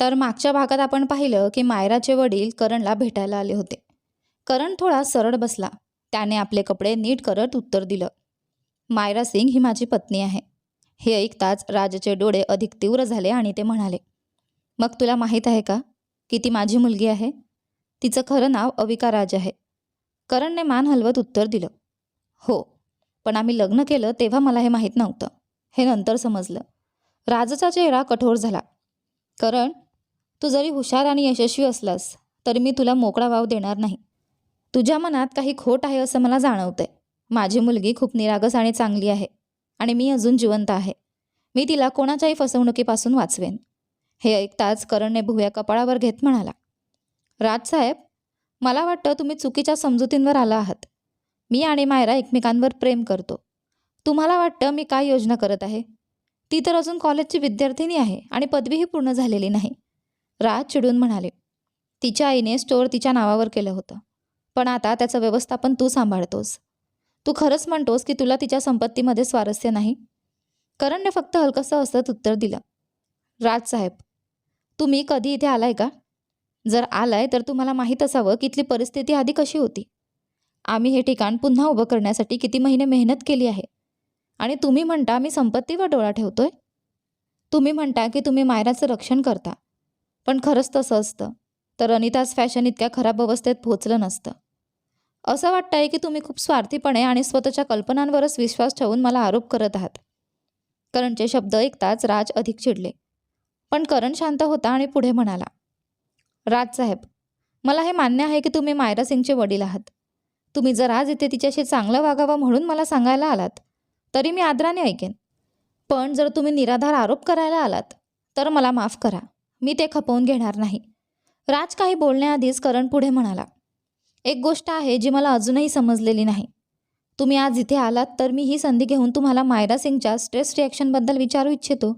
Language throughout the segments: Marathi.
तर मागच्या भागात आपण पाहिलं की मायराचे वडील करणला भेटायला आले होते. करण थोडा सरळ बसला. त्याने आपले कपडे नीट करत उत्तर दिलं. मायरा सिंग ही माझी पत्नी आहे. हे ऐकताच राजचे डोळे अधिक तीव्र झाले आणि ते म्हणाले मग तुला माहीत आहे का की ती माझी मुलगी आहे? तिचं खरं नाव अविका राज आहे. करणने मान हलवत उत्तर दिलं. हो पण आम्ही लग्न केलं तेव्हा मला हे माहीत नव्हतं. हे नंतर समजलं. राजचा चेहरा कठोर झाला. करण तू जरी हुशार आणि यशस्वी असलास तरी मी तुला मोकळा वाव देणार नाही. तुझ्या मनात काही खोट आहे असं मला जाणवतंय. माझी मुलगी खूप निरागस आणि चांगली आहे आणि मी अजून जिवंत आहे. मी तिला कोणाच्याही फसवणुकीपासून वाचवेन. हे ऐकताच करणने भुव्या कपाळावर घेत म्हणाला. राजसाहेब मला वाटतं तुम्ही चुकीच्या समजुतींवर आला आहात. मी आणि मायरा एकमेकांवर प्रेम करतो. तुम्हाला वाटतं मी काय योजना करत आहे? ती तर अजून कॉलेजची विद्यार्थिनी आहे आणि पदवीही पूर्ण झालेली नाही. राज चिडून म्हणाले तिच्या आईने स्टोअर तिच्या नावावर केलं होतं पण आता त्याचं व्यवस्थापन तू सांभाळतोस. तू खरंच म्हणतोस की तुला तिच्या संपत्तीमध्ये स्वारस्य नाही? करणने फक्त हलकंसं असत उत्तर दिलं राजसाहेब तुम्ही कधी इथे आलाय का? जर आलाय तर तुम्हाला माहीत असावं की इथली परिस्थिती आधी कशी होती. आम्ही हे ठिकाण पुन्हा उभं करण्यासाठी किती महिने मेहनत केली आहे आणि तुम्ही म्हणता मी संपत्तीवर डोळा ठेवतोय? तुम्ही म्हणता की तुम्ही मायराचं रक्षण करता पण खरंच तसं असतं. तर अनिताज फॅशन इतक्या खराब अवस्थेत पोहोचलं नसतं. असं वाटतंय की तुम्ही खूप स्वार्थीपणे आणि स्वतःच्या कल्पनांवरच विश्वास ठेवून मला आरोप करत आहात. करणचे शब्द ऐकताच राज अधिक चिडले. पण करण शांत होता आणि पुढे म्हणाला राजसाहेब मला हे मान्य आहे की तुम्ही मायरा सिंगचे वडील आहात. तुम्ही जर आज इथे तिच्याशी चांगलं वागावं म्हणून मला सांगायला आलात तरी मी आदराने ऐकेन. पण जर तुम्ही निराधार आरोप करायला आलात तर मला माफ करा. मी ते खपवून घेणार नाही. राज काही बोलण्याआधीच करण पुढे म्हणाला एक गोष्ट आहे जी मला अजूनही समजलेली नाही. तुम्ही आज इथे आलात तर मी ही संधी घेऊन तुम्हाला मायरा सिंगच्या स्ट्रेस रिॲक्शनबद्दल विचारू इच्छितो.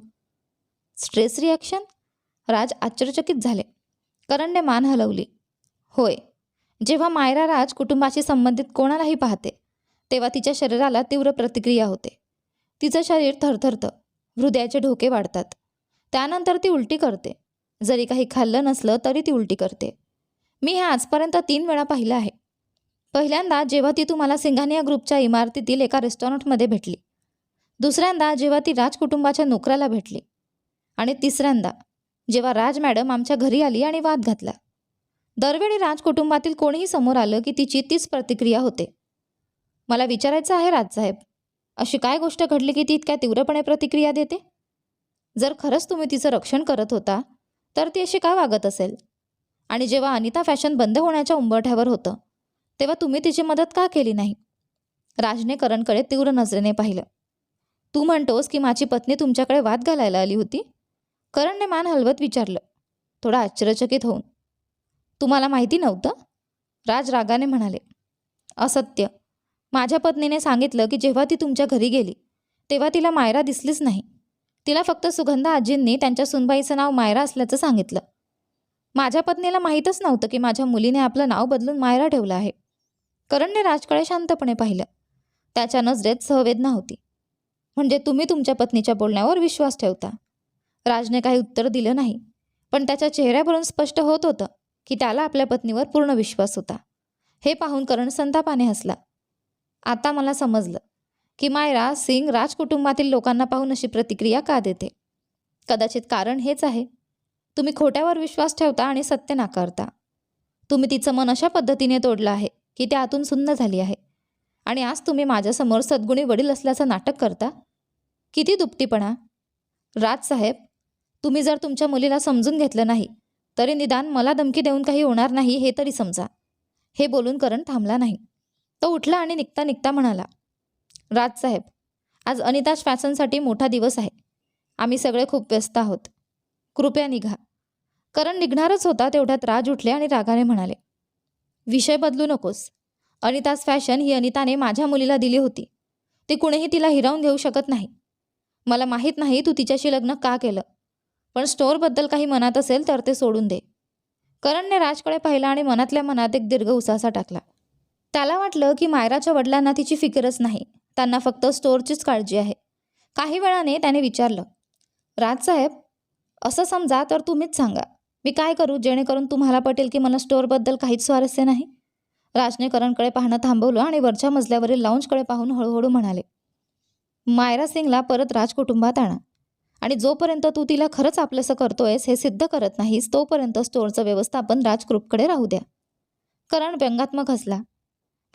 Stress reaction? राज आश्चर्यचकित झाले. करणने मान हलवली. होय. जेव्हा मायरा राज कुटुंबाशी संबंधित कोणालाही पाहते तेव्हा तिच्या शरीराला तीव्र प्रतिक्रिया होते. तिचं शरीर थरथरतं हृदयाचे ढोके वाढतात. त्यानंतर ती उलटी करते. जरी काही खाल्लं नसलं तरी ती उलटी करते. मी हे आजपर्यंत तीन वेळा पाहिलं आहे. पहिल्यांदा जेव्हा ती तुम्हाला सिंघानिया ग्रुपच्या इमारतीतील एका रेस्टॉरंटमध्ये भेटली. दुसऱ्यांदा जेव्हा ती राज कुटुंबाच्या नोकऱ्याला भेटली. आणि तिसऱ्यांदा जेव्हा राज मॅडम आमच्या घरी आली आणि वाद घातला. दरवेळी राज कुटुंबातील कोणीही समोर आलं की तिची तीच प्रतिक्रिया होते. मला विचारायचं आहे राजसाहेब अशी काय गोष्ट घडली की ती इतक्या तीव्रपणे प्रतिक्रिया देते? जर खरंच तुम्ही तिचं रक्षण करत होता तर ती अशी का वागत असेल? आणि जेव्हा अनिता फॅशन बंद होण्याच्या उंबरठ्यावर होतं तेव्हा तुम्ही तिची मदत का केली नाही? राजने करणकडे तीव्र नजरेने पाहिलं. तू म्हणतोस की माझी पत्नी तुमच्याकडे वाद घालायला आली होती? करणने मान हलवत विचारलं. थोडा आश्चर्यचकित होऊन. तुम्हाला माहिती नव्हतं? राज रागाने म्हणाले. असत्य. माझ्या पत्नीने सांगितलं की जेव्हा ती तुमच्या घरी गेली तेव्हा तिला मायरा दिसलीच नाही. तिला फक्त सुगंधा आजींनी त्यांच्या सुनबाईचं नाव मायरा असल्याचं सांगितलं. माझ्या पत्नीला माहीतच नव्हतं की माझ्या मुलीने आपलं नाव बदलून मायरा ठेवलं आहे. करणने राजकडे शांतपणे पाहिलं. त्याच्या नजरेत सहवेदना होती. म्हणजे तुम्ही तुमच्या पत्नीच्या बोलण्यावर विश्वास ठेवता? राजने काही उत्तर दिलं नाही. पण त्याच्या चेहऱ्यावरून स्पष्ट होत होतं की त्याला आपल्या पत्नीवर पूर्ण विश्वास होता. हे पाहून करण संतापाने हसला. आता मला समजलं. की मायरा सिंग राज कुटुंबातील लोकांना पाहून अशी प्रतिक्रिया का देते? कदाचित कारण हेच आहे. तुम्ही खोट्यावर विश्वास ठेवता आणि सत्य नाकारता. तुम्ही तिचं मन अशा पद्धतीने तोडलं आहे की त्या आतून सुन्न झाली आहे. आणि आज तुम्ही माझ्यासमोर सद्गुणी वडील असल्याचं नाटक करता? किती दुपटीपणा. राजसाहेब तुम्ही जर तुमच्या मुलीला समजून घेतलं नाही तरी निदान मला धमकी देऊन काही होणार नाही हे तरी समजा. हे बोलून करण थांबला नाही. तो उठला आणि निघता निघता म्हणाला राजसाहेब आज अनिताज फॅशनसाठी मोठा दिवस आहे. आम्ही सगळे खूप व्यस्त आहोत. कृपया निघा. करण निघणारच होता तेवढ्यात राज उठले आणि रागाने म्हणाले विषय बदलू नकोस. अनिताज फॅशन ही अनिताने माझ्या मुलीला दिली होती. ती कुणीही तिला हिरावून घेऊ शकत नाही. मला माहीत नाही तू तिच्याशी लग्न का केलं. पण स्टोअरबद्दल काही मनात असेल तर ते सोडून दे. करणने राजकडे पाहिला आणि मनातल्या मनात एक दीर्घ उसासा टाकला. त्याला वाटलं की मायराच्या वडिलांना तिची फिकरच नाही. त्यांना फक्त स्टोअरचीच काळजी आहे. काही वेळाने त्याने विचारलं राजसाहेब असं समजा तर तुम्हीच सांगा. मी काय करू जेणेकरून तुम्हाला पटेल की मला स्टोअरबद्दल काहीच स्वारस्य नाही? राजने करणकडे पाहणं थांबवलं आणि वरच्या मजल्यावरील लाऊंजकडे पाहून हळूहळू म्हणाले मायरा सिंगला परत राज कुटुंबात आणा. आणि जोपर्यंत तू तिला खरंच आपलंसं करतोयस हे सिद्ध करत नाहीस तोपर्यंत स्टोअरचं व्यवस्थापन राज राहू द्या. करण व्यंगात्मक हसला.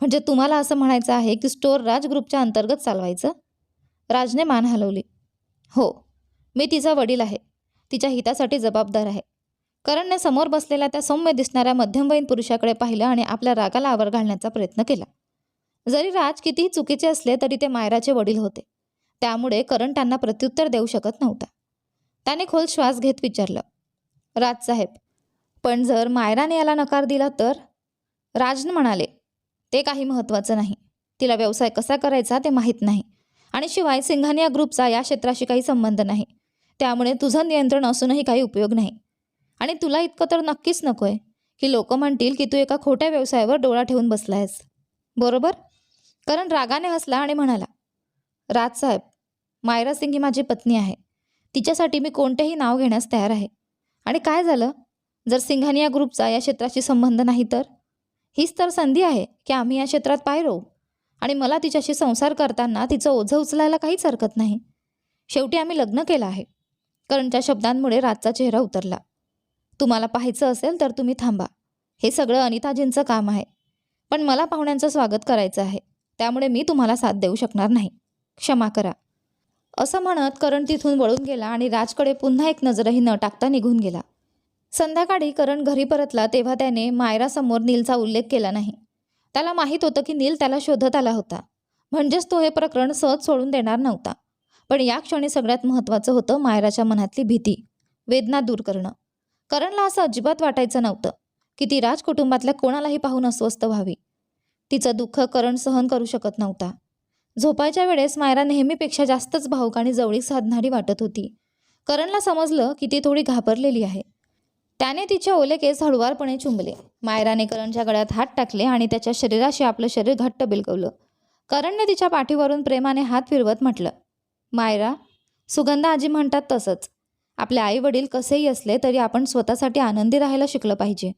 म्हणजे तुम्हाला असं म्हणायचं आहे की स्टोर राज ग्रुपच्या अंतर्गत चालवायचं? राजने मान हलवली. हो मी तिचा वडील आहे. तिच्या हितासाठी जबाबदार आहे. करणने समोर बसलेल्या त्या सौम्य दिसणाऱ्या मध्यमवयीन पुरुषाकडे पाहिलं आणि आपल्या रागाला आवर घालण्याचा प्रयत्न केला. जरी राज कितीही चुकीचे असले तरी ते मायराचे वडील होते. त्यामुळे करण त्यांना प्रत्युत्तर देऊ शकत नव्हता. त्याने खोल श्वास घेत विचारलं राजसाहेब पण जर मायराने याला नकार दिला तर? राजन म्हणाले ते काही महत्त्वाचं नाही. तिला व्यवसाय कसा करायचा ते माहीत नाही. आणि शिवाय सिंघानिया ग्रुपचा या क्षेत्राशी काही संबंध नाही. त्यामुळे तुझं नियंत्रण असूनही काही उपयोग नाही. आणि तुला इतकं तर नक्कीच नको आहे की लोक म्हणतील की तू एका खोट्या व्यवसायावर डोळा ठेवून बसला आहेस बरोबर? कारण रागाने हसला आणि म्हणाला राजसाहेब मायरा सिंग ही माझी पत्नी आहे. तिच्यासाठी मी कोणतेही नाव घेण्यास तयार आहे. आणि काय झालं? जर सिंघानिया ग्रुपचा या क्षेत्राशी संबंध नाही तर? हीच तर संधी आहे की आम्ही या क्षेत्रात पाय आणि मला तिच्याशी संसार करताना तिचं ओझं उचलायला काहीच हरकत नाही. शेवटी आम्ही लग्न केलं आहे. करणच्या शब्दांमुळे राजचा चेहरा उतरला. तुम्हाला पाहायचं असेल तर तुम्ही थांबा. हे सगळं अनिताजींचं काम आहे. पण मला पाहुण्यांचं स्वागत करायचं आहे. त्यामुळे मी तुम्हाला साथ देऊ शकणार नाही. क्षमा करा. असं म्हणत करण तिथून वळून गेला आणि राजकडे पुन्हा एक नजरही न टाकता निघून गेला. संध्याकाळी करण घरी परतला तेव्हा त्याने मायरासमोर नीलचा उल्लेख केला नाही. त्याला माहीत होतं की नील त्याला शोधत आला होता. म्हणजेच तो हे प्रकरण सहज सोडून देणार नव्हता. पण या क्षणी सगळ्यात महत्त्वाचं होतं मायराच्या मनातली भीती वेदना दूर करणं. करणला असं अजिबात वाटायचं नव्हतं की ती राज कुटुंबातल्या कोणालाही पाहून अस्वस्थ व्हावी. तिचं दुःख करण सहन करू शकत नव्हता. झोपायच्या वेळेस मायरा नेहमीपेक्षा जास्तच भाऊक आणि जवळीक साधणारी वाटत होती. करणला समजलं की ती थोडी घाबरलेली आहे. त्याने तिचे ओले केस हळुवारपणे चुंबले. मायराने करणच्या गळ्यात हात टाकले आणि त्याच्या शरीराशी आपलं शरीर घट्ट बिलकवलं करणने तिच्या पाठीवरून प्रेमाने हात फिरवत म्हटलं मायरा सुगंधा आजी म्हणतात तसंच. आपले आई वडील कसेही असले तरी आपण स्वतःसाठी आनंदी राहायला शिकलं पाहिजे.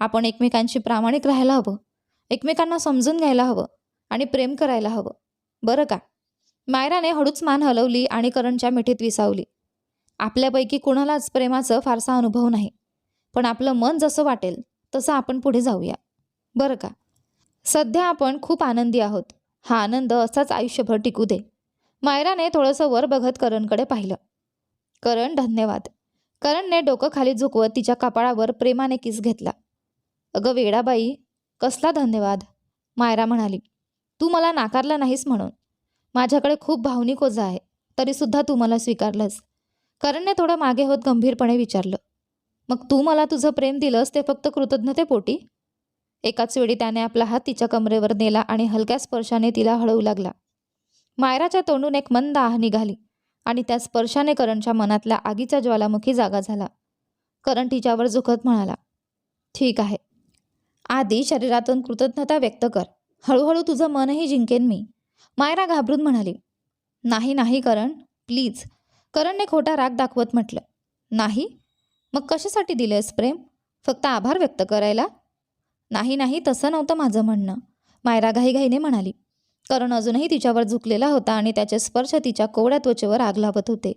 आपण एकमेकांशी प्रामाणिक राहायला हवं एकमेकांना समजून घ्यायला हवं आणि प्रेम करायला हवं. बरं का? मायराने हळूच मान हलवली आणि करणच्या मिठीत विसावली. आपल्यापैकी कुणालाच प्रेमाचं फारसा अनुभव नाही. पण आपलं मन जसं वाटेल तसं आपण पुढे जाऊया. बरं का? सध्या आपण खूप आनंदी आहोत. हा आनंद असाच आयुष्यभर टिकू दे. मायराने थोडंसं वर बघत करणकडे पाहिलं. करण धन्यवाद. करणने डोकं खाली झुकवत तिच्या कपाळावर प्रेमाने किस घेतला. अगं वेडाबाई कसला धन्यवाद? मायरा म्हणाली. तू मला नाकारलं नाहीस म्हणून. माझ्याकडे खूप भावनिक ओझा आहे. तरीसुद्धा तू मला स्वीकारलंस. करणने थोडं मागे होत गंभीरपणे विचारलं. मग तू मला तुझं प्रेम दिलंस ते फक्त कृतज्ञतेपोटी एकाच वेळी त्याने आपला हात तिच्या कमरेवर नेला आणि हलक्या स्पर्शाने तिला हळवू लागला. मायराच्या तोंडून एक मंद आह निघाली आणि त्या स्पर्शाने करणच्या मनातल्या आगीच्या ज्वालामुखी जागा झाला. करण तिच्यावर झुकत म्हणाला ठीक आहे. आधी शरीरातून कृतज्ञता व्यक्त कर. हळूहळू तुझं मनही जिंकेन मी. मायरा घाबरून म्हणाली नाही नाही करण प्लीज. करणने खोटा राग दाखवत म्हटलं नाही मग कशासाठी दिलेस प्रेम? फक्त आभार व्यक्त करायला? नाही नाही तसं नव्हतं माझं म्हणणं. मायरा घाईघाईने म्हणाली. करण अजूनही तिच्यावर झुकलेला होता आणि त्याचे स्पर्श तिच्या कोवड्या त्वचेवर आग लावत होते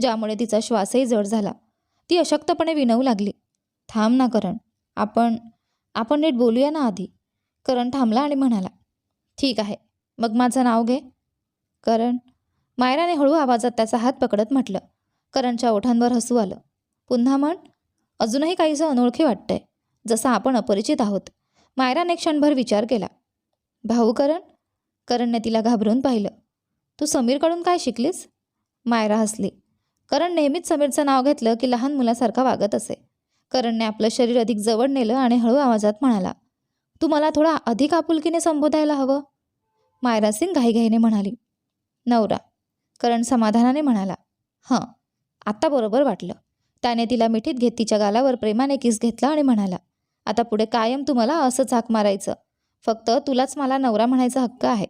ज्यामुळे तिचा श्वासही जड झाला. ती अशक्तपणे विनवू लागली. थांब ना करण. आपण आपण नीट बोलूया ना आधी. करण थांबला आणि म्हणाला. ठीक आहे. मग माझं नाव घे. करण मायराने हळू आवाजात त्याचा हात पकडत म्हटलं. करणच्या ओठांवर हसू आलं. पुन्हा म्हण अजूनही काहीसं अनोळखी वाटतंय जसं आपण अपरिचित आहोत. मायराने क्षणभर विचार केला. भाऊ करण? करणने तिला घाबरून पाहिलं. तू समीरकडून काय शिकलीस? मायरा हसली. करण नेहमीच समीरचं नाव घेतलं की लहान मुलासारखा वागत असे. करणने आपलं शरीर अधिक जवळ नेलं आणि हळू आवाजात म्हणाला तू मला थोडा अधिक आपुलकीने संबोधायला हवं? मायरा सिंग घाईघाईने म्हणाली नवरा. करण समाधानाने म्हणाला हं आत्ता बरोबर वाटलं. त्याने तिला मिठीत घेत तिच्या गालावर प्रेमाने किस घेतला आणि म्हणाला आता पुढे कायम तुम्हाला असं झाक मारायचं. फक्त तुलाच मला नवरा म्हणायचा हक्क आहे.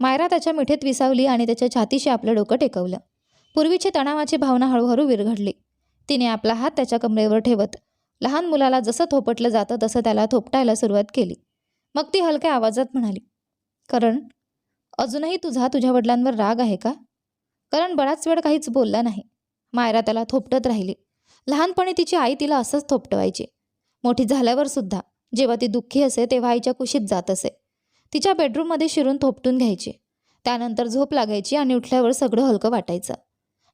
मायरा त्याच्या मिठीत विसावली आणि त्याच्या छातीशी आपलं डोकं टेकवलं. पूर्वीची तणावाची भावना हळूहळू विरघडली तिने आपला हात त्याच्या कमरेवर ठेवत लहान मुलाला जसं थोपटलं जातं तसं त्याला थोपटायला सुरुवात केली. मग ती हलक्या आवाजात म्हणाली करण अजूनही तुझा तुझ्या वडिलांवर राग आहे का? करण बराच वेळ काहीच बोलला नाही. मायरा त्याला थोपटत राहिली. लहानपणी तिची आई तिला असंच थोपटवायची. मोठी झाल्यावर सुद्धा जेव्हा ती दुःखी असे तेव्हा आईच्या कुशीत जात असे. तिच्या बेडरूममध्ये शिरून थोपटून घ्यायची. त्यानंतर झोप लागायची आणि उठल्यावर सगळं हलकं वाटायचं.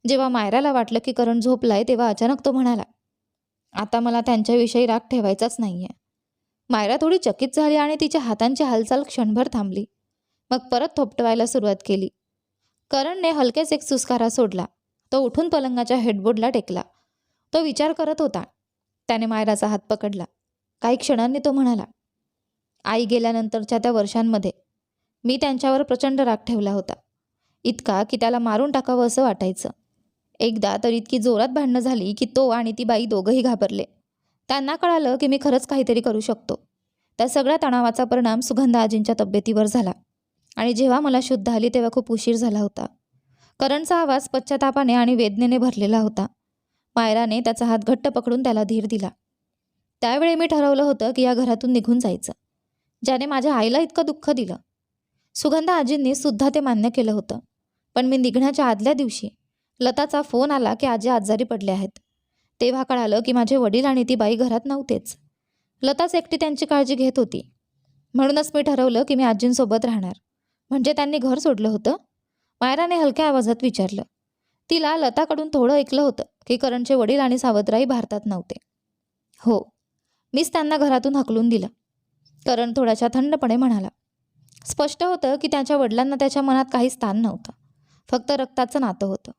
जेव्हा मायराला वाटलं की करण झोपलाय तेव्हा अचानक तो म्हणाला आता मला त्यांच्याविषयी राग ठेवायचाच नाहीये. मायरा थोडी चकित झाली आणि तिच्या हातांची हालचाल क्षणभर थांबली. मग परत थोपटवायला सुरुवात केली. करणने हलकेच एक सुस्कारा सोडला. तो उठून पलंगाच्या हेडबोर्डला टेकला. तो विचार करत होता. त्याने मायराचा हात पकडला. काही क्षणांनी तो म्हणाला आई गेल्यानंतरच्या त्या वर्षांमध्ये मी त्यांच्यावर प्रचंड राग ठेवला होता. इतका की त्याला मारून टाकावं असं वाटायचं. एकदा तर इतकी जोरात भांडणं झाली की तो आणि ती बाई दोघंही घाबरले. त्यांना कळालं की मी खरंच काहीतरी करू शकतो. त्या सगळ्या तणावाचा परिणाम सुगंधा आजींच्या तब्येतीवर झाला. आणि जेव्हा मला शुद्ध आली तेव्हा खूप उशीर झाला होता. करणचा आवाज पश्चातापाने आणि वेदनेने भरलेला होता. मायराने त्याचा हात घट्ट पकडून त्याला धीर दिला. त्यावेळी मी ठरवलं होतं की या घरातून निघून जायचं. ज्याने माझ्या आईला इतकं दुःख दिलं. सुगंधा आजींनी सुद्धा ते मान्य केलं होतं. पण मी निघण्याच्या आदल्या दिवशी लताचा फोन आला की आजी आजारी पडले आहेत. तेव्हा कळालं की माझे वडील आणि ती बाई घरात नव्हतेच. लताच एकटी त्यांची काळजी घेत होती. म्हणूनच मी ठरवलं की मी आजींसोबत राहणार. म्हणजे त्यांनी घर सोडलं होतं? मायराने हलक्या आवाजात विचारलं. तिला लताकडून थोडं ऐकलं होतं की करणचे वडील आणि सावत्राई भारतात नव्हते. हो मीच त्यांना घरातून हकलून दिलं. करण थोड्याशा थंडपणे म्हणाला स्पष्ट होतं की त्याच्या वडिलांना त्याच्या मनात काही स्थान नव्हतं. फक्त रक्ताचं नातं होतं.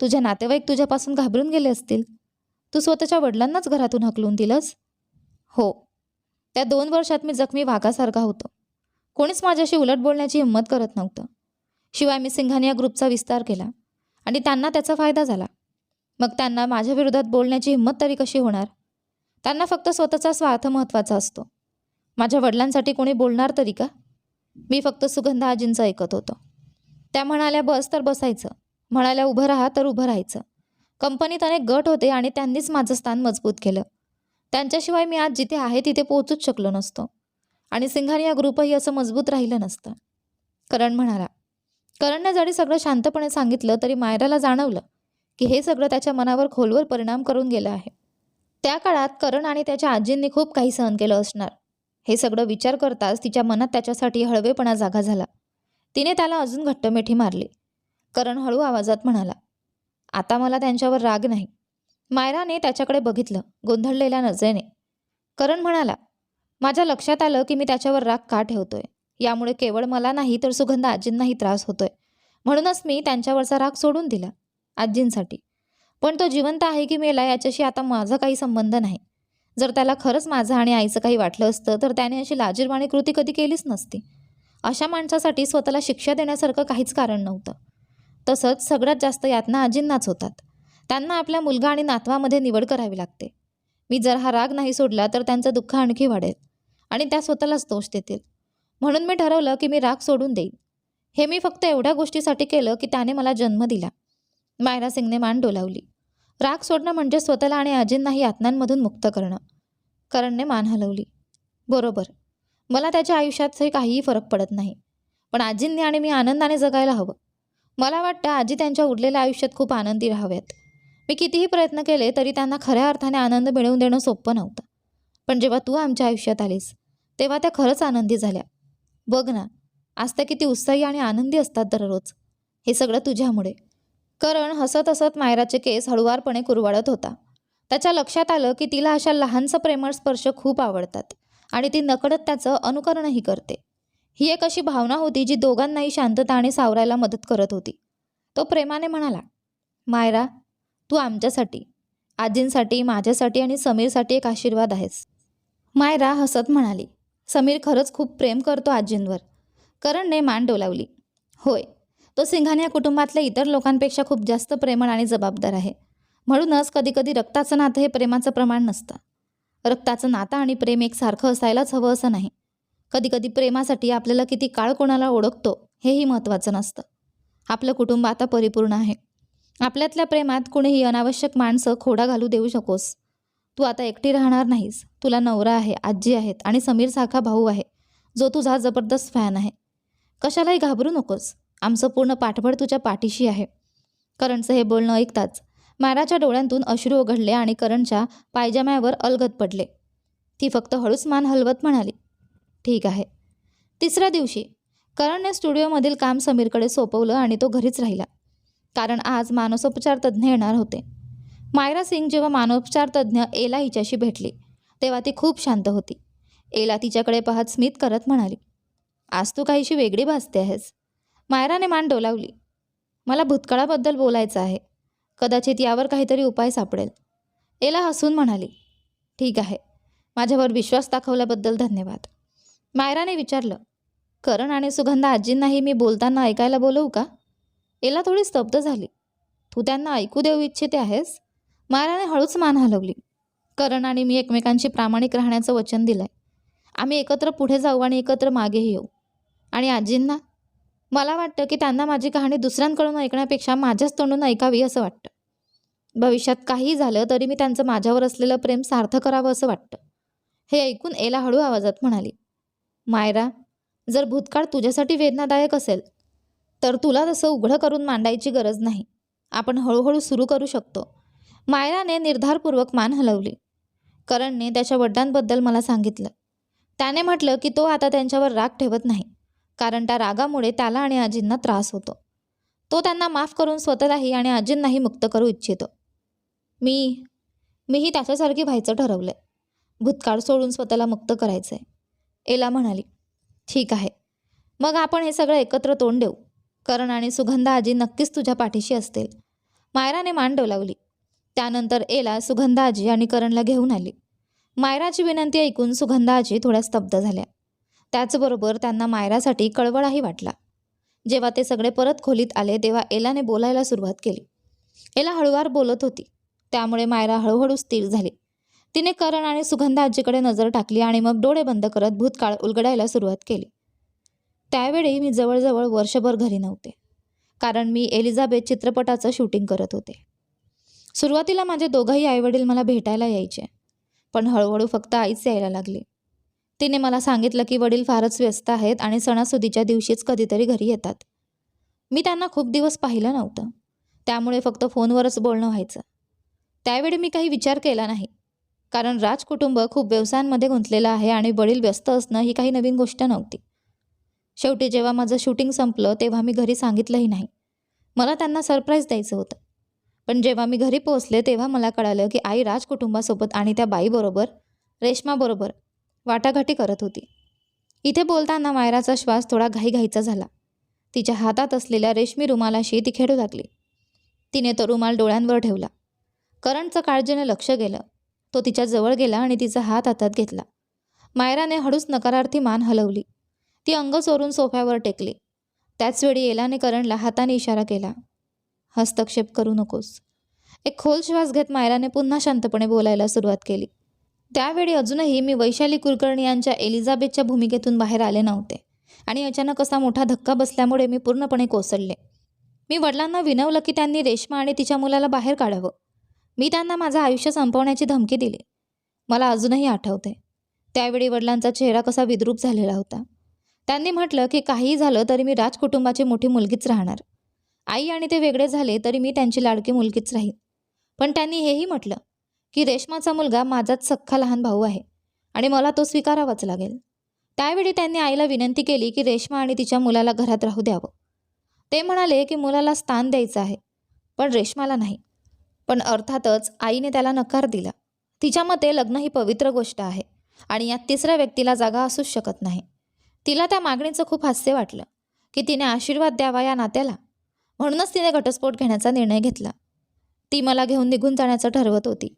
तुझे नातेवाईक तुझ्यापासून घाबरून गेले असतील. तू स्वतःच्या वडिलांनाच घरातून हकलून दिलंस? हो. त्या दोन वर्षात मी जखमी वाघासारखा होतो. कोणीच माझ्याशी उलट बोलण्याची हिंमत करत नव्हतं. शिवाय मी सिंघानिया ग्रुपचा विस्तार केला. आणि त्यांना त्याचा फायदा झाला. मग त्यांना माझ्या विरोधात बोलण्याची हिंमत तरी कशी होणार? त्यांना फक्त स्वतःचा स्वार्थ महत्त्वाचा असतो. माझ्या वडिलांसाठी कोणी बोलणार तरी का? मी फक्त सुगंधा आजींचं ऐकत होतो. त्या म्हणाल्या बस तर बसायचं. म्हणाल्या उभं राहा तर उभं राहायचं. कंपनीत अनेक गट होते आणि त्यांनीच माझं स्थान मजबूत केलं. त्यांच्याशिवाय मी आज जिथे आहे तिथे पोहोचूच शकलो नसतो. आणि सिंघानिया ग्रुपही असं मजबूत राहिलं नसतं. करण म्हणाला करणने जरी सगळं शांतपणे सांगितलं तरी मायराला जाणवलं की हे सगळं त्याच्या मनावर खोलवर परिणाम करून गेलं आहे. त्या काळात करण आणि त्याच्या आजींनी खूप काही सहन केलं असणार. हे सगळं विचार करताच तिच्या मनात त्याच्यासाठी हळवेपणा जागा झाला. तिने त्याला अजून घट्टमेठी मारली. करण हळू आवाजात म्हणाला आता मला त्यांच्यावर राग नाही. मायराने त्याच्याकडे बघितलं गोंधळलेल्या नजरेने. करण म्हणाला माझ्या लक्षात आलं की मी त्याच्यावर राग का ठेवतोय? यामुळे केवळ मला नाही तर सुगंध आजींनाही त्रास होतोय. म्हणूनच मी त्यांच्यावरचा राग सोडून दिला आजींसाठी. पण तो जिवंत आहे की मेला याच्याशी आता माझा काही संबंध नाही. जर त्याला खरंच माझं आणि आईचं काही वाटलं असतं तर त्याने अशी लाजीरवाणी कृती कधी केलीच नसती. अशा माणसासाठी स्वतःला शिक्षा देण्यासारखं काहीच कारण नव्हतं. तसंच सगळ्यात जास्त यातना आजींनाच होतात. त्यांना आपल्या मुलगा आणि नातवामध्ये निवड करावी लागते. मी जर हा राग नाही सोडला तर त्यांचं दुःख आणखी वाढेल आणि त्या स्वतःलाच दोष देतील. म्हणून मी ठरवलं की मी राग सोडून देईन. हे मी फक्त एवढ्या गोष्टीसाठी केलं की त्याने मला जन्म दिला. मायरा सिंगने मान डोलावली. राग सोडणं म्हणजे स्वतःला आणि आजींनाही यातनांमधून मुक्त करणं. करणने मान हलवली. बरोबर. मला त्याच्या आयुष्यातही काहीही फरक पडत नाही. पण आजींनी आणि मी आनंदाने जगायला हवं. मला वाटतं आजी त्यांच्या उरलेल्या आयुष्यात खूप आनंदी राहाव्यात. मी कितीही प्रयत्न केले तरी त्यांना खऱ्या अर्थाने आनंद मिळवून देणं सोपं नव्हतं. पण जेव्हा तू आमच्या आयुष्यात आलीस तेव्हा त्या खरंच आनंदी झाल्या. बघ ना आज त्या किती उत्साही आणि आनंदी असतात दररोज. हे सगळं तुझ्यामुळे. करण हसत हसत मायराचे केस हळुवारपणे कुरवाळत होता. त्याच्या लक्षात आलं की तिला अशा लहानसं प्रेमळ स्पर्श खूप आवडतात आणि ती नकळत त्याचं अनुकरणही करते. ही एक अशी भावना होती जी दोघांनाही शांतता आणि सावरायला मदत करत होती. तो प्रेमाने म्हणाला मायरा तू आमच्यासाठी आजींसाठी माझ्यासाठी आणि समीरसाठी एक आशीर्वाद आहेस. मायरा हसत म्हणाली समीर खरंच खूप प्रेम करतो आजींवर. करणने मान डोलावली. होय तो सिंघानिया कुटुंबातल्या इतर लोकांपेक्षा खूप जास्त प्रेमळ आणि जबाबदार आहे. म्हणूनच कधीकधी रक्ताचं नातं हे प्रेमाचं प्रमाण नसतं. रक्ताचं नातं आणि प्रेम एकसारखं असायलाच हवं असं नाही. कधीकधी प्रेमासाठी आपल्याला किती काळ कोणाला ओळखतो हेही महत्त्वाचं नसतं. आपलं कुटुंब आता परिपूर्ण आहे. आपल्यातल्या प्रेमात कुणीही अनावश्यक माणसं खोडा घालू देऊ शकोस. तू आता एकटी राहणार नाहीस. तुला नवरा आहे आजी आहेत आणि समीर साखा भाऊ आहे. जो तुझा जबरदस्त फॅन आहे. कशालाही घाबरू नकोस. आमचं पूर्ण पाठबळ तुझ्या पाठीशी आहे. करणचं हे बोलणं ऐकताच मायराच्या डोळ्यांतून अश्रू ओघडले आणि करणच्या पायजम्यावर अलगत पडले. ती फक्त हळूच मान हलवत म्हणाली ठीक आहे. तिसऱ्या दिवशी करणने स्टुडिओमधील काम समीरकडे सोपवलं आणि तो घरीच राहिला. कारण आज मानसोपचार तज्ज्ञ येणार होते. मायरा सिंग जेव्हा मानसोपचार तज्ज्ञ एला हिच्याशी भेटली तेव्हा ती खूप शांत होती. एला तिच्याकडे पाहत स्मित करत म्हणाली आज तू काहीशी वेगळी भासते आहेस. मायराने मान डोलावली मला भूतकाळाबद्दल बोलायचं आहे. कदाचित यावर काहीतरी उपाय सापडेल. एला हसून म्हणाली ठीक आहे. माझ्यावर विश्वास दाखवल्याबद्दल धन्यवाद. मायराने विचारलं करण आणि सुगंधा आजींनाही मी बोलताना ऐकायला बोलवू का? एला थोडी स्तब्ध झाली तू त्यांना ऐकू देऊ इच्छिते आहेस? मायराने हळूच मान हलवली. करण आणि मी एकमेकांशी प्रामाणिक राहण्याचं वचन दिलंय. आम्ही एकत्र पुढे जाऊ आणि एकत्र मागेही येऊ. आणि आजींना? मला वाटतं की त्यांना माझी कहाणी दुसऱ्यांकडून ऐकण्यापेक्षा माझ्याच तोंडून ऐकावी असं वाटतं. भविष्यात काहीही झालं तरी मी त्यांचं माझ्यावर असलेलं प्रेम सार्थ करावं असं वाटतं. हे ऐकून एला हळू आवाजात म्हणाली. मायरा जर भूतकाळ तुझ्यासाठी वेदनादायक असेल तर तुला तसं उघडं करून मांडायची गरज नाही. आपण हळूहळू सुरू करू शकतो. मायराने निर्धारपूर्वक मान हलवली. करणने त्याच्या वडिलांबद्दल मला सांगितलं. त्याने म्हटलं की तो आता त्यांच्यावर राग ठेवत नाही कारण त्या रागामुळे त्याला आणि आजींना त्रास होतो. तो त्यांना माफ करून स्वतःलाही आणि आजींनाही मुक्त करू इच्छितो. मी मीही त्याच्यासारखी व्हायचं ठरवलं भूतकाळ सोडून स्वतःला मुक्त करायचं आहे एला म्हणाली ठीक आहे. मग आपण हे सगळं एकत्र तोंड देऊ. करण आणि सुगंधा आजी नक्कीच तुझ्या पाठीशी असतील. मायराने मान डोलावली. त्यानंतर एला सुगंधा आजी आणि करणला घेऊन आली. मायराची विनंती ऐकून सुगंधा आजी थोड्या स्तब्ध झाल्या. त्याचबरोबर त्यांना मायरासाठी कळवळाही वाटला. जेव्हा ते सगळे परत खोलीत आले तेव्हा एलाने बोलायला सुरुवात केली. एला हळुवार बोलत होती. त्यामुळे मायरा हळूहळू स्थिर झाली. तिने करण आणि सुगंधा आजीकडे नजर टाकली आणि मग डोळे बंद करत भूतकाळ उलगडायला सुरुवात केली. त्यावेळी मी जवळजवळ वर्षभर घरी नव्हते. कारण मी एलिझाबेथ चित्रपटाचं शूटिंग करत होते. सुरुवातीला माझे दोघंही आईवडील मला भेटायला यायचे पण हळूहळू फक्त आईच यायला लागली. तिने मला सांगितलं की वडील फारच व्यस्त आहेत आणि सणासुदीच्या दिवशीच कधीतरी घरी येतात. मी त्यांना खूप दिवस पाहिलं नव्हतं. त्यामुळे फक्त फोनवरच बोलणं व्हायचं. त्यावेळी मी काही विचार केला नाही कारण राजकुटुंब खूप व्यवसायांमध्ये गुंतलेलं आहे आणि वडील व्यस्त असणं ही काही नवीन गोष्ट नव्हती. शेवटी जेव्हा माझं शूटिंग संपलं तेव्हा मी घरी सांगितलंही नाही. मला त्यांना सरप्राईज द्यायचं होतं. पण जेव्हा मी घरी पोहोचले तेव्हा मला कळालं की आई राज कुटुंबासोबत आणि त्या बाईबरोबर रेश्माबरोबर वाटाघाटी करत होती. इथे बोलताना मायराचा श्वास थोडा घाईघाईचा झाला. तिच्या हातात असलेल्या रेशमी रुमालाशी ती खेळू लागली. तिने तो रुमाल डोळ्यांवर ठेवला. करणचं काळजीने लक्ष गेलं. तो तिच्या जवळ गेला आणि तिचा हात हातात घेतला. मायराने हळूच नकारार्थी मान हलवली. ती अंग चोरून सोफ्यावर टेकली. त्याचवेळी एलाने करणला हाताने इशारा केला. हस्तक्षेप करू नकोस. एक खोल श्वास घेत मायराने पुन्हा शांतपणे बोलायला सुरुवात केली. त्यावेळी अजूनही मी वैशाली कुलकर्णी यांच्या एलिझाबेथच्या भूमिकेतून बाहेर आले नव्हते आणि अचानक असा मोठा धक्का बसल्यामुळे मी पूर्णपणे कोसळले. मी वडिलांना विनवलं की त्यांनी रेश्मा आणि तिच्या मुलाला बाहेर काढावं. मी त्यांना माझं आयुष्य संपवण्याची धमकी दिली. मला अजूनही आठवते. त्यावेळी वडिलांचा चेहरा कसा विद्रूप झालेला होता. त्यांनी म्हटलं की काहीही झालं तरी मी राजकुटुंबाची मोठी मुलगीच राहणार. आई आणि ते वेगळे झाले तरी मी त्यांची लाडकी मुलगीच राहीन. पण त्यांनी हेही म्हटलं की रेश्माचा मुलगा माझाच सख्खा लहान भाऊ आहे आणि मला तो स्वीकारावाच लागेल. त्यावेळी त्यांनी आईला विनंती केली की रेश्मा आणि तिच्या मुलाला घरात राहू द्यावं. ते म्हणाले की मुलाला स्थान द्यायचं आहे पण रेश्माला नाही. पण अर्थातच आईने त्याला नकार दिला. तिच्या मते लग्न ही पवित्र गोष्ट आहे आणि यात तिसऱ्या व्यक्तीला जागा असूच शकत नाही. तिला त्या मागणीचं खूप हास्य वाटलं की तिने आशीर्वाद द्यावा या नात्याला. म्हणूनच तिने घटस्फोट घेण्याचा निर्णय घेतला. ती मला घेऊन निघून जाण्याचं ठरवत होती.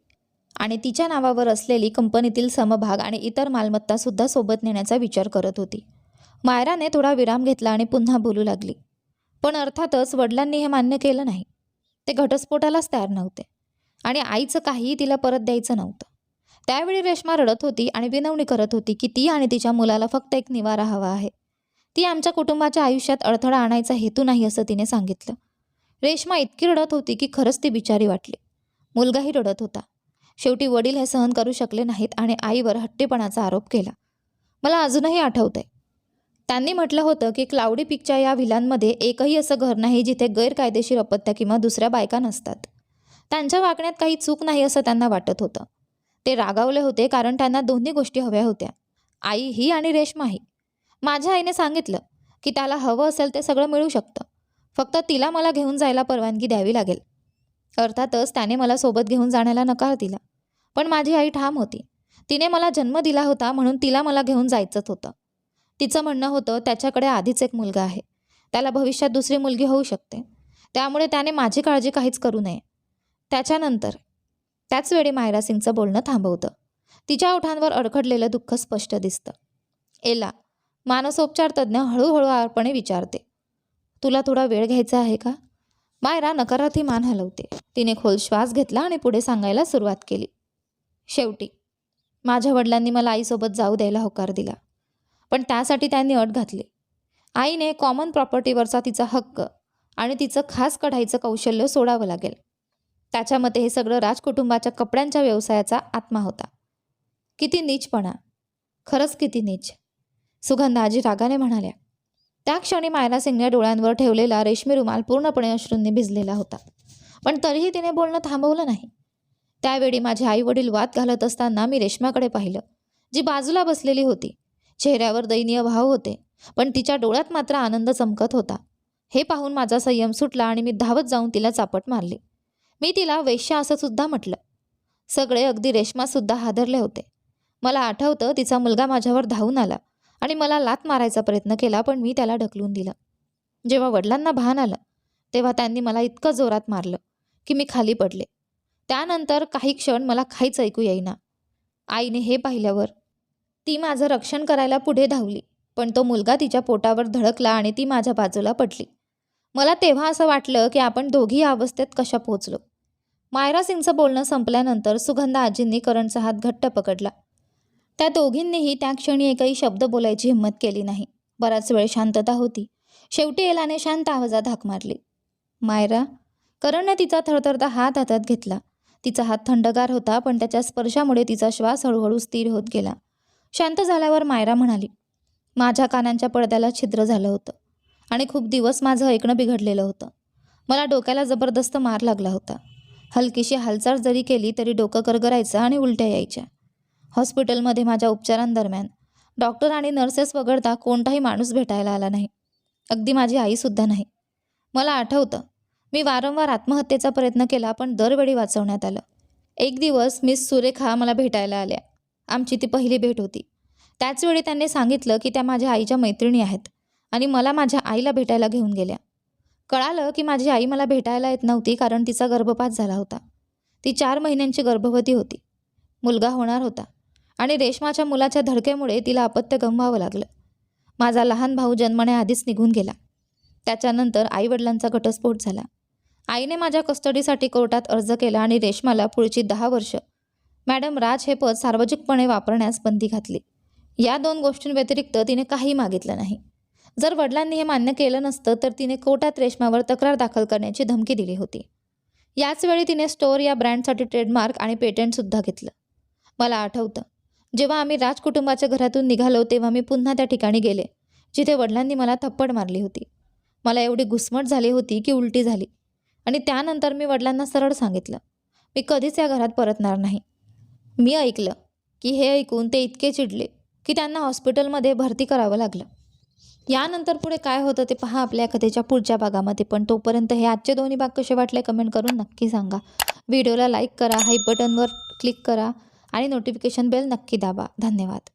आणि तिच्या नावावर असलेली कंपनीतील समभाग आणि इतर मालमत्तासुद्धा सोबत नेण्याचा विचार करत होती. मायराने थोडा विराम घेतला आणि पुन्हा बोलू लागली. पण अर्थातच वडिलांनी हे मान्य केलं नाही. ते घटस्फोटालाच तयार नव्हते. आणि आईचं काहीही तिला परत द्यायचं नव्हतं. त्यावेळी रेश्मा रडत होती आणि विनवणी करत होती की ती आणि तिच्या मुलाला फक्त एक निवारा हवा आहे. ती आमच्या कुटुंबाच्या आयुष्यात अडथळा आणायचा हेतू नाही असं तिने सांगितलं. रेश्मा इतकी रडत होती की खरंच ती बिचारी वाटली. मुलगाही रडत होता. शेवटी वडील हे सहन करू शकले नाहीत आणि आईवर हट्टीपणाचा आरोप केला. मला अजूनही आठवतंय. त्यांनी म्हटलं होतं की क्लाउडी पिकच्या या व्हिलांमध्ये एकही असं घर नाही जिथे गैरकायदेशीर अपत्या किंवा दुसऱ्या बायका नसतात. त्यांच्या वागण्यात काही चूक नाही असं त्यांना वाटत होतं. ते रागावले होते कारण त्यांना दोन्ही गोष्टी हव्या होत्या. आई ही आणि रेश्माही. माझ्या आईने सांगितलं की त्याला हवं असेल ते सगळं मिळू शकतं. फक्त तिला मला घेऊन जायला परवानगी द्यावी लागेल. अर्थातच त्याने मला सोबत घेऊन जाण्याला नकार दिला. पण माझी आई ठाम होती. तिने मला जन्म दिला होता म्हणून तिला मला घेऊन जायचंच होतं. तिचं म्हणणं होतं त्याच्याकडे आधीच एक मुलगा आहे. त्याला भविष्यात दुसरी मुलगी होऊ शकते. त्यामुळे त्याने माझी काळजी काहीच करू नये. त्याच्यानंतर त्याच वेळी मायरा सिंगचं बोलणं थांबवतं. तिच्या ओठांवर अडखडलेलं दुःख स्पष्ट दिसतं. एला मानसोपचार तज्ज्ञ हळूहळू आरपणे विचारते. तुला थोडा वेळ घ्यायचा आहे का? मायरा नकारार्थी मान हलवते. तिने खोल श्वास घेतला आणि पुढे सांगायला सुरुवात केली. शेवटी माझ्या वडिलांनी मला आईसोबत जाऊ द्यायला होकार दिला पण त्यासाठी त्यांनी अट घातली. आईने कॉमन प्रॉपर्टीवरचा तिचा हक्क आणि तिचं खास कढाईचं कौशल्य सोडावं लागेल. त्याच्या मते हे सगळं राजकुटुंबाच्या कपड्यांच्या व्यवसायाचा आत्मा होता. किती नीचपणा. खरंच किती नीच. सुगंधा आजी रागाने म्हणाल्या त्या क्षणी मायरा सिंगने डोळ्यांवर ठेवलेला रेशमी रुमाल पूर्णपणे अश्रूंनी भिजलेला होता. पण तरीही तिने बोलणं थांबवलं नाही. त्यावेळी माझे आई वडील वाद घालत असताना मी रेश्माकडे पाहिलं जी बाजूला बसलेली होती. चेहऱ्यावर दयनीय भाव होते पण तिच्या डोळ्यात मात्र आनंद चमकत होता. हे पाहून माझा संयम सुटला आणि मी धावत जाऊन तिला चापट मारली. मी तिला वेश्या असं सुद्धा म्हटलं. सगळे अगदी रेश्मासुद्धा हादरले होते. मला आठवतं तिचा मुलगा माझ्यावर धावून आला. आणि मला लात मारायचा प्रयत्न केला पण मी त्याला ढकलून दिलं. जेव्हा वडिलांना भान आलं तेव्हा त्यांनी मला इतकं जोरात मारलं की मी खाली पडले. त्यानंतर काही क्षण मला काहीच ऐकू येईना. आईने हे पाहिल्यावर ती माझं रक्षण करायला पुढे धावली पण तो मुलगा तिच्या पोटावर धडकला आणि ती माझ्या बाजूला पडली. मला तेव्हा असं वाटलं की आपण दोघी या अवस्थेत कशा पोहोचलो मायरा सिंगचं बोलणं संपल्यानंतर सुगंधा आजींनी करणचा हात घट्ट पकडला. त्या दोघींनीही त्या क्षणी एकही शब्द बोलायची हिंमत केली नाही. बराच वेळ शांतता होती. शेवटी एलाने शांत आवाजात हाक मारली. मायरा करणनं तिचा थरथरता हात हातात घेतला. तिचा हात थंडगार होता पण त्याच्या स्पर्शामुळे तिचा श्वास हळूहळू स्थिर होत गेला. शांत झाल्यावर मायरा म्हणाली माझ्या कानांच्या पडद्याला छिद्र झालं होतं आणि खूप दिवस माझं ऐकणं बिघडलेलं होतं. मला डोक्याला जबरदस्त मार लागला होता. हलकीशी हालचाल जरी केली तरी डोकं करगरायचं आणि उलट्या यायच्या. हॉस्पिटलमध्ये माझ्या उपचारांदरम्यान. डॉक्टर आणि नर्सेस वगळता कोणताही माणूस भेटायला आला नाही. अगदी माझी आईसुद्धा नाही. मला आठवतं मी वारंवार आत्महत्येचा प्रयत्न केला पण दरवेळी वाचवण्यात आलं. एक दिवस मिस सुरेखा मला भेटायला आल्या. आमची ती पहिली भेट होती. त्याचवेळी त्यांनी सांगितलं की त्या माझ्या आईच्या मैत्रिणी आहेत आणि मला माझ्या आईला भेटायला घेऊन गेल्या. कळालं की माझी आई मला भेटायला येत नव्हती कारण तिचा गर्भपात झाला होता. ती चार महिन्यांची गर्भवती होती. मुलगा होणार होता. आणि रेशमाच्या मुलाच्या धडकेमुळे तिला अपत्य गमवावं लागलं. माझा लहान भाऊ जन्मण्याआधीच निघून गेला. त्याच्यानंतर आईवडिलांचा घटस्फोट झाला. आईने माझ्या कस्टडीसाठी कोर्टात अर्ज केला आणि रेशमाला पुढची दहा वर्ष. मॅडम राज हे पद सार्वजनिकपणे वापरण्यास बंदी घातली. या दोन गोष्टींव्यतिरिक्त तिने काही मागितलं नाही. जर वडिलांनी हे मान्य केलं नसतं तर तिने कोर्टात रेशमावर तक्रार दाखल करण्याची धमकी दिली होती. याचवेळी तिने स्टोअर या ब्रँडसाठी ट्रेडमार्क आणि पेटंटसुद्धा घेतलं. मला आठवतं जेव्हा आम्ही राजकुटुंबाच्या घरातून निघालो तेव्हा मी पुन्हा त्या ठिकाणी गेले जिथे वडिलांनी मला थप्पड मारली होती. मला एवढी घुसमट झाली होती की उलटी झाली. आणि त्यानंतर मी वडिलांना सरळ सांगितलं मी कधीच या घरात परतणार नाही. मी ऐकलं की हे ऐकून ते इतके चिडले की त्यांना हॉस्पिटलमध्ये भरती करावं लागलं. यानंतर पुढे काय होतं ते पहा आपल्या कथेच्या पुढच्या भागामध्ये पण तोपर्यंत हे आजचे दोन्ही भाग कसे वाटले कमेंट करून नक्की सांगा. व्हिडिओला लाईक करा हाईप बटनवर क्लिक करा. आणि नोटिफिकेशन बेल नक्की दाबा. धन्यवाद.